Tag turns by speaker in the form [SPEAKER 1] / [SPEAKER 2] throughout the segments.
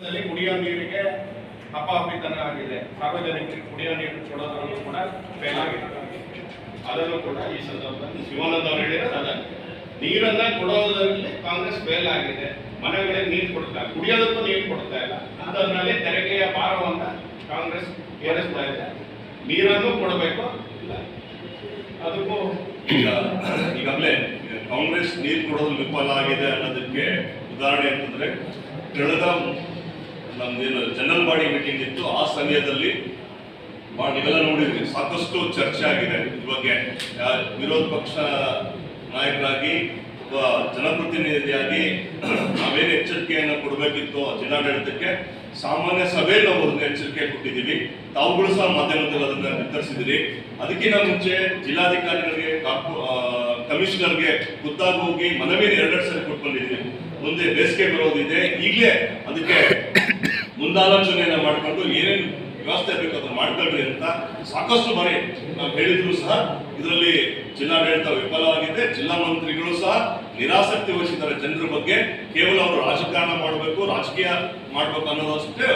[SPEAKER 1] ಕುಡಿಯೋ ನೀರಿಗೆ ಅಪಾಪಿತನ ಆಗಿದೆ. ಸಾರ್ವಜನಿಕರಿಗೆ ಕುಡಿಯೋ ನೀರು ಕೊಡೋದ್ರಲ್ಲೂ ಕೂಡ ಫೇಲ್ ಆಗಿದೆ. ಅದರಲ್ಲೂ ಕೂಡ ಈ ಸಂದರ್ಭದಲ್ಲಿ ಶಿವಾನಂದ ಅವರು ಹೇಳಿದ್ರೆ ಅದ ನೀರನ್ನ ಕೊಡೋದ್ರಲ್ಲಿ ಕಾಂಗ್ರೆಸ್ ಫೇಲ್ ಆಗಿದೆ. ಮನೆಗಳಿಗೆ ನೀರು ಕೊಡ್ತಾ ಕುಡಿಯೋದಕ್ಕೂ ನೀರು ಕೊಡ್ತಾ ಇಲ್ಲ. ಅದರಲ್ಲಿ ತೆರಿಗೆಯ ಭಾರವನ್ನ ಕಾಂಗ್ರೆಸ್ ಏರಿಸ್ತಾ ಇದೆ. ನೀರನ್ನು ಕೊಡಬೇಕು ಇಲ್ಲ. ಅದಕ್ಕೂ
[SPEAKER 2] ಈಗ, ಈಗಾಗಲೇ ಕಾಂಗ್ರೆಸ್ ನೀರು ಕೊಡೋದು ವಿಫಲ ಆಗಿದೆ ಅನ್ನೋದಕ್ಕೆ ಉದಾಹರಣೆ ಅಂತಂದ್ರೆ, ಕಳೆದ ನಮ್ದೇನು ಜನರಲ್ ಬಾಡಿ ಮೀಟಿಂಗ್ ಇತ್ತು, ಆ ಸಮಯದಲ್ಲಿ ನೀವೆಲ್ಲ ನೋಡಿದ್ರಿ, ಸಾಕಷ್ಟು ಚರ್ಚೆ ಆಗಿದೆ. ಇದ್ರ ಬಗ್ಗೆ ವಿರೋಧ ಪಕ್ಷ ನಾಯಕರಾಗಿ, ಒಬ್ಬ ಜನಪ್ರತಿನಿಧಿಯಾಗಿ ನಾವೇನು ಎಚ್ಚರಿಕೆಯನ್ನು ಕೊಡಬೇಕಿತ್ತು ಜಿಲ್ಲಾಡಳಿತಕ್ಕೆ, ಸಾಮಾನ್ಯ ಸಭೆಯಲ್ಲಿ ನಾವು ಎಚ್ಚರಿಕೆ ಕೊಟ್ಟಿದ್ದೀವಿ. ತಾವುಗಳು ಸಹ ಮಾಧ್ಯಮದಲ್ಲಿ ಅದನ್ನ ನಿರ್ಧರಿಸಿದಿರಿ ಅದಕ್ಕಿಂತ ಮುಂಚೆ ಜಿಲ್ಲಾಧಿಕಾರಿಗಳಿಗೆ ಕಮಿಷನರ್ಗೆ ಖುದ್ದಾಗಿ ಹೋಗಿ ಮನವಿಯನ್ನು ಎರಡೆರಡು ಸರಿ ಕೊಟ್ಕೊಂಡಿದ್ದೀವಿ ಮುಂದೆ ಬೇಸಿಗೆ ಬರೋದಿದೆ. ಈಗಲೇ ಅದಕ್ಕೆ ಮುಂದಾಲೋಚನೆಯನ್ನ ಮಾಡಿಕೊಂಡು ಏನೇನು ವ್ಯವಸ್ಥೆ ಬೇಕು ಅದನ್ನು ಮಾಡ್ಕೊಳ್ರಿ ಅಂತ ಸಾಕಷ್ಟು ಬಾರಿ ನಾವು ಹೇಳಿದ್ರು ಸಹ. ಇದರಲ್ಲಿ ಜಿಲ್ಲಾಡಳಿತ ವಿಫಲವಾಗಿದೆ, ಜಿಲ್ಲಾ ಮಂತ್ರಿಗಳು ಸಹ ನಿರಾಸಕ್ತಿ ವಹಿಸಿದ್ದಾರೆ ಜನರ ಬಗ್ಗೆ. ಕೇವಲ ಅವರು ರಾಜಕಾರಣ ಮಾಡಬೇಕು, ರಾಜಕೀಯ ಮಾಡಬೇಕು ಅನ್ನೋದಷ್ಟೇ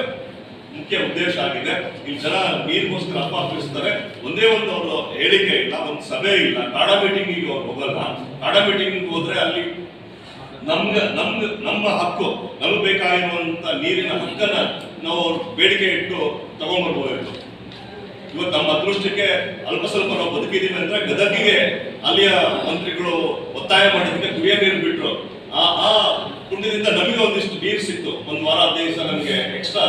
[SPEAKER 2] ಮುಖ್ಯ ಉದ್ದೇಶ ಆಗಿದೆ. ಈ ಜನ ನೀರಿಗೋಸ್ಕರ ಅಪಾಪಿಸ್ತಾರೆ ಒಂದೇ ಒಂದು ಅವರು ಹೇಳಿಕೆ ಇಲ್ಲ, ಒಂದು ಸಭೆ ಇಲ್ಲ. ಕಾಡ ಮೀಟಿಂಗಿಗೆ ಅವ್ರು ಹೋಗಲ್ಲ. ಕಾಡ ಮೀಟಿಂಗ್ ಹೋದ್ರೆ ಅಲ್ಲಿ ನಮ್ಗೆ ನಮ್ಗೆ, ನಮ್ಮ ಹಕ್ಕು, ನಮಗೆ ಬೇಕಾಗಿರುವಂಥ ನೀರಿನ ಹಕ್ಕನ್ನ ನಾವು ಬೇಡಿಕೆ ಇಟ್ಟು ತಗೊಂಡ್ಬರ್ಬೋದಿತ್ತು ಇವತ್ತು ನಮ್ಮ ಅದೃಷ್ಟಕ್ಕೆ ಅಲ್ಪ ಸ್ವಲ್ಪ ನಾವು ಬದುಕಿದ್ದೀವಿ ಅಂದರೆ ಗದಗಿಗೆ ಅಲ್ಲಿಯ ಮಂತ್ರಿಗಳು ಒತ್ತಾಯ ಮಾಡಿದ್ದಕ್ಕೆ ಕುಡಿಯ ನೀರು ಬಿಟ್ಟರು ಆ ಆ ಪುಣ್ಯದಿಂದ ನಮಗೆ ಒಂದಿಷ್ಟು ನೀರು ಸಿಕ್ತು. ಒಂದು ವಾರ, ಹದಿನೈದು ದಿವಸ ನಮಗೆ ಎಕ್ಸ್ಟ್ರಾ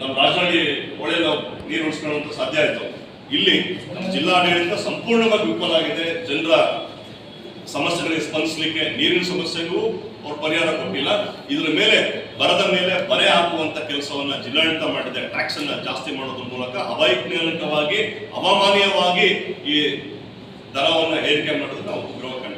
[SPEAKER 2] ನಮ್ಮ ರಾಜಧಾನಿ ಹೊಳೆ ನಾವು ನೀರು ಉಳಿಸ್ಕೊಳ್ಳುವಂಥ ಸಾಧ್ಯ ಆಯಿತು. ಇಲ್ಲಿ ನಮ್ಮ ಜಿಲ್ಲಾಡಳಿತ ಸಂಪೂರ್ಣವಾಗಿ ವಿಫಲ ಆಗಿದೆ. ಜನರ ಸಮಸ್ಯೆಗಳಿಗೆ ಸ್ಪಂದಿಸಲಿಕ್ಕೆ ನೀರಿನ ಸಮಸ್ಯೆಗೂ ಅವ್ರು ಪರಿಹಾರ ಕೊಟ್ಟಿಲ್ಲ. ಇದರ ಮೇಲೆ ಬರದ ಮೇಲೆ ಬರೆ ಹಾಕುವಂತ ಕೆಲಸವನ್ನ ಜಿಲ್ಲಾಡಳಿತ ಮಾಡಿದೆ. ಟ್ಯಾಕ್ಸ್ ಅನ್ನ ಜಾಸ್ತಿ ಮಾಡೋದ್ರ ಮೂಲಕ ಅವೈಜ್ಞಾನಿಕವಾಗಿ ಅವಮಾನೀಯವಾಗಿ ಈ ದರವನ್ನು ಏರಿಕೆ ಮಾಡೋದು ನಾವು ಖಂಡಿಸ್ತೀವಿ